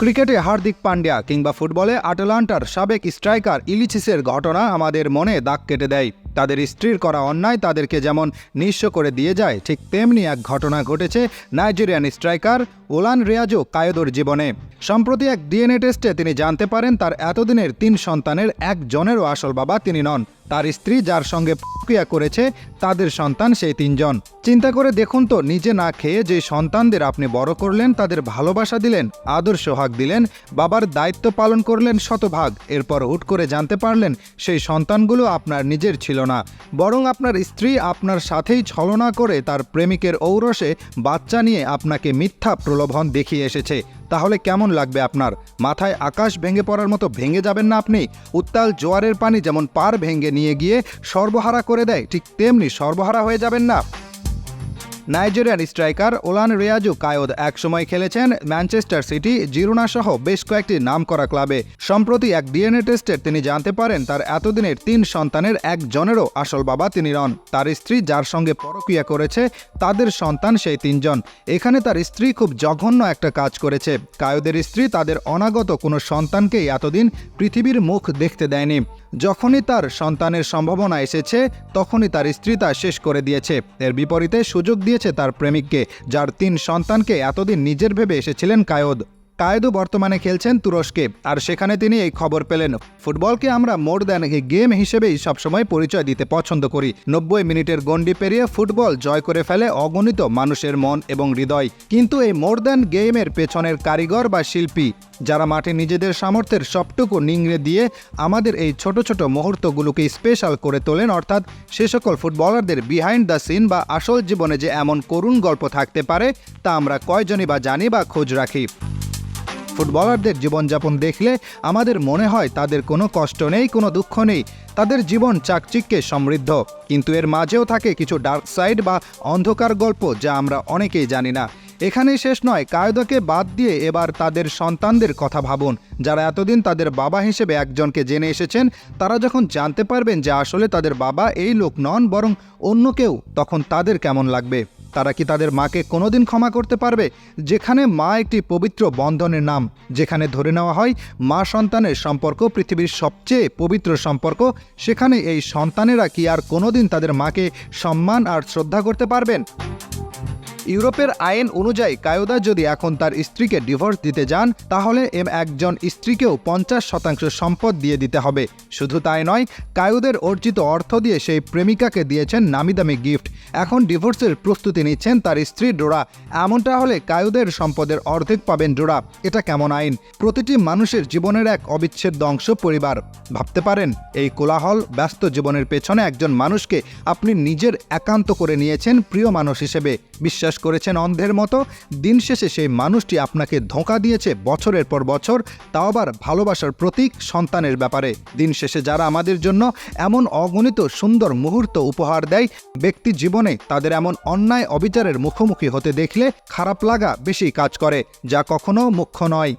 ক্রিকেটে হার্দিক পান্ডিয়া কিংবা ফুটবলে আটলান্টার সাবেক স্ট্রাইকার ইলিচিসের ঘটনা আমাদের মনে দাগ কেটে দেয়। তাদের স্ত্রীর করা অন্যায় তাদেরকে যেমন নিঃস্ব করে দিয়ে যায়, ঠিক তেমনি এক ঘটনা ঘটেছে নাইজেরিয়ান স্ট্রাইকার ওলান রেয়াজো কায়দোর জীবনে। সম্প্রতি এক ডিএনএ টেস্টে তিনি জানতে পারেন তার এতদিনের তিন সন্তানের একজনেরও আসল বাবা তিনি নন। তার স্ত্রী যার সঙ্গে প্রক্রিয়া করেছে তাদের সন্তান সেই তিনজন। চিন্তা করে দেখুন তো, নিজে না খেয়ে যে সন্তানদের আপনি বড় করলেন, তাদের ভালোবাসা দিলেন, আদর সোহাগ দিলেন, বাবার দায়িত্ব পালন করলেন শতভাগ, এরপর হুট করে জানতে পারলেন সেই সন্তানগুলো আপনার নিজের ছিল না। বরং আপনার স্ত্রী আপনার সাথেই ছলনা করে তার প্রেমিকের ঔরসে বাচ্চা নিয়ে আপনাকে মিথ্যা প্রলোভন দেখিয়ে এসেছে। তাহলে কেমন লাগবে আপনার? মাথায় আকাশ ভেঙে পড়ার মতো ভেঙে যাবেন না আপনি? উত্তাল জোয়ারের পানি যেমন পার ভেঙে নিয়ে গিয়ে সর্বহারা করে দেয়, ঠিক তেমনি সর্বহারা হয়ে যাবেন না। নাইজেরিয়ান স্ট্রাইকার ওলান রেয়াজু কায়দ একসময় খেলেছেন ম্যানচেস্টার সিটি, জিরোনা সহ বেশ কয়েকটি নামকরা ক্লাবে। সম্প্রতি এক ডিএনএ টেস্টের তিনি জানতে পারেন তার এতদিনের তিন সন্তানের একজনেরও আসল বাবা তিনি নন। তার স্ত্রী যার সঙ্গে পরক্রিয়া করেছে, তাদের সন্তান সেই তিনজন। এখানে তার স্ত্রী খুব জঘন্য একটা কাজ করেছে। কায়দের স্ত্রী তাদের অনাগত কোনো সন্তানকেই এতদিন পৃথিবীর মুখ দেখতে দেয়নি। যখনই তার সন্তানের সম্ভাবনা এসেছে, তখনই তার স্ত্রী তা শেষ করে দিয়েছে। এর বিপরীতে সুযোগ দিয়েছে তার প্রেমিককে যার তিন সন্তানকে এতদিন নিজের ভেবে এসেছিলেন কায়দ। কায়েদও বর্তমানে খেলছেন তুরস্কে, আর সেখানে তিনি এই খবর পেলেন। ফুটবলকে আমরা মোর দেন গেম হিসেবেই সবসময় পরিচয় দিতে পছন্দ করি। নব্বই মিনিটের গণ্ডি পেরিয়ে ফুটবল জয় করে ফেলে অগণিত মানুষের মন এবং হৃদয়। কিন্তু এই মোর দেন গেমের পেছনের কারিগর বা শিল্পী, যারা মাঠে নিজেদের সামর্থ্যের সবটুকু নিংড়ে দিয়ে আমাদের এই ছোট ছোট মুহূর্তগুলোকে স্পেশাল করে তোলেন, অর্থাৎ সে সকল ফুটবলারদের বিহাইন্ড দ্য সিন বা আসল জীবনে যে এমন করুণ গল্প থাকতে পারে, তা আমরা কয়জনই বা জানি বা খোঁজ রাখি। ফুটবলারদের জীবনযাপন দেখলে আমাদের মনে হয় তাদের কোনো কষ্ট নেই, কোনো দুঃখ নেই। তাদের জীবন চাকচিক্যে সমৃদ্ধ। কিন্তু এর মাঝেও থাকে কিছু ডার্ক সাইড বা অন্ধকার গল্প যা আমরা অনেকেই জানি না। এখানেই শেষ নয়, কায়দাকে বাদ দিয়ে এবার তাদের সন্তানদের কথা ভাবুন। যারা এতদিন তাদের বাবা হিসেবে একজনকে জেনে এসেছেন, তারা যখন জানতে পারবেন যে আসলে তাদের বাবা এই লোক নন, বরং অন্য কেউ, তখন তাদের কেমন লাগবে? তারা কি তাদের মাকে কোনোদিন ক্ষমা করতে পারবে? যেখানে মা একটি পবিত্র বন্ধনের নাম, যেখানে ধরে নেওয়া হয়, মা সন্তানের সম্পর্ক পৃথিবীর সবচেয়ে পবিত্র সম্পর্ক। সেখানে এই সন্তানেরা কি আর কোনোদিন তাদের মাকে সম্মান আর শ্রদ্ধা করতে পারবেন? ইউরোপের আইন অনুযায়ী কায়োদা যদি এখন তার স্ত্রীকে ডিভোর্স দিতে যান, তাহলে এম একজন স্ত্রীকেও পঞ্চাশ শতাংশ সম্পদ দিয়ে দিতে হবে। শুধু তাই নয়, কায়ুদের অর্জিত অর্থ দিয়ে সেই প্রেমিকাকে দিয়েছেন নামিদামি গিফট। এখন ডিভোর্সের প্রস্তুতি নিচ্ছেন তার স্ত্রী ডোরা। এমনটা হলে কায়ুদের সম্পদের অর্ধেক পাবেন ডোরা। এটা কেমন আইন? প্রতিটি মানুষের জীবনের এক অবিচ্ছেদ্য অংশ পরিবার। ভাবতে পারেন, এই কোলাহল ব্যস্ত জীবনের পেছনে একজন মানুষকে আপনি নিজের একান্ত করে নিয়েছেন প্রিয় মানুষ হিসেবে। বিশ্বাস করেছেন অন্ধের মতো। দিন শেষে সেই মানুষটি আপনাকে ধোঁকা দিয়েছে বছরের পর বছর। তাও আবার ভালোবাসার প্রতীক সন্তানের ব্যাপারে। দিন শেষে যারা আমাদের জন্য এমন অগণিত সুন্দর মুহূর্ত উপহার দেয়, ব্যক্তি জীবনে তাদের এমন অন্যায় অবিচারের মুখোমুখি হতে দেখলে খারাপ লাগা বেশি কাজ করে, যা কখনো মুখ্য নয়।